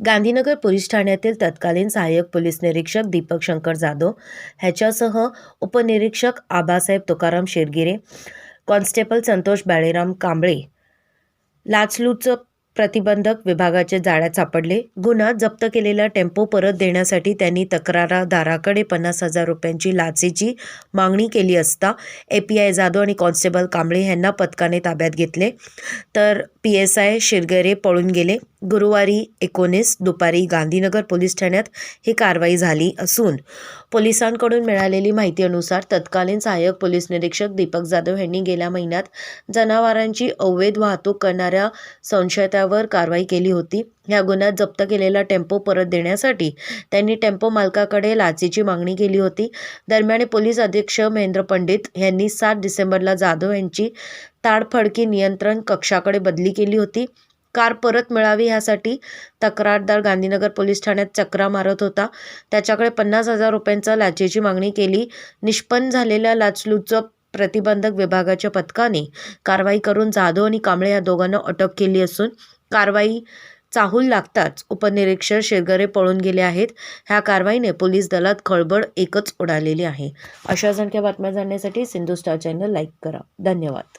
Gandhinagar police ठाण्यातील तत्कालीन सहाय्यक पोलीस निरीक्षक दीपक शंकर जाधव ह्याच्यासह उपनिरीक्षक आबासाहेब तुकाराम शेरगिरे कॉन्स्टेबल संतोष बाळेराम कांबळे लाचलूच प्रतिबंधक विभागाचे जाळ्यात सापडले. गुन्हा जप्त केलेला टेम्पो परत देण्यासाठी त्यांनी तक्रारदाराकडे पन्नास हजार रुपयांची लाचेची मागणी केली असता ए पी आय जाधव आणि कॉन्स्टेबल कांबळे यांना पथकाने ताब्यात घेतले. तर पी एस आय शिरगरे पळून गेले. गुरुवारी एकोणीस दुपारी गांधीनगर पोलीस ठाण्यात ही कारवाई झाली असून पोलिसांकडून मिळालेली माहितीनुसार तत्कालीन सहाय्यक पोलीस निरीक्षक दीपक जाधव यांनी गेल्या महिन्यात जनावरांची अवैध वाहतूक करणाऱ्या संशयितावर कारवाई केली होती. या गुन्ह्यात जप्त केलेला टेम्पो परत देण्यासाठी त्यांनी टेम्पो मालकाकडे लाचेची मागणी केली होती. दरम्यान पोलीस अधीक्षक महेंद्र पंडित यांनी सात डिसेंबरला जाधव यांची ताडफडकी नियंत्रण कक्षाकडे बदली केली होती. कार परत मिळावी ह्यासाठी तक्रारदार गांधीनगर पोलीस ठाण्यात चक्रा मारत होता. त्याच्याकडे पन्नास हजार रुपयांचा लाचेची मागणी केली. निष्पन्न झालेल्या लाचलूचं प्रतिबंधक विभागाच्या पथकाने कारवाई करून जाधव आणि कांबळे या दोघांना अटक केली असून कारवाई चाहूल लागताच उपनिरीक्षक शेरगरे पळून गेले आहेत. ह्या कारवाईने पोलीस दलात खळबळ एकच उडालेली आहे. अशा संख्या बातम्या जाणण्यासाठी सिंधू स्टार चॅनल लाईक करा. धन्यवाद.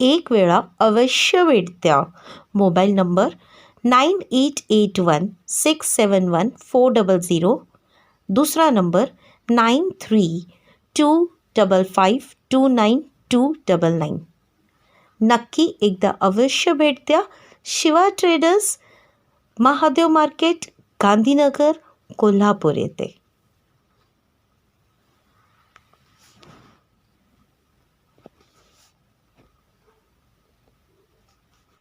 एक वेळा अवश्य भेट द्या mobile number nine eight eight one six seven one four double zero. दुसरा number nine three two double five two nine two double nine. नक्की एकदा अवश्य भेट द्या शिवा ट्रेडर्स महादेव मार्केट गांधीनगर कोल्हापूर येथे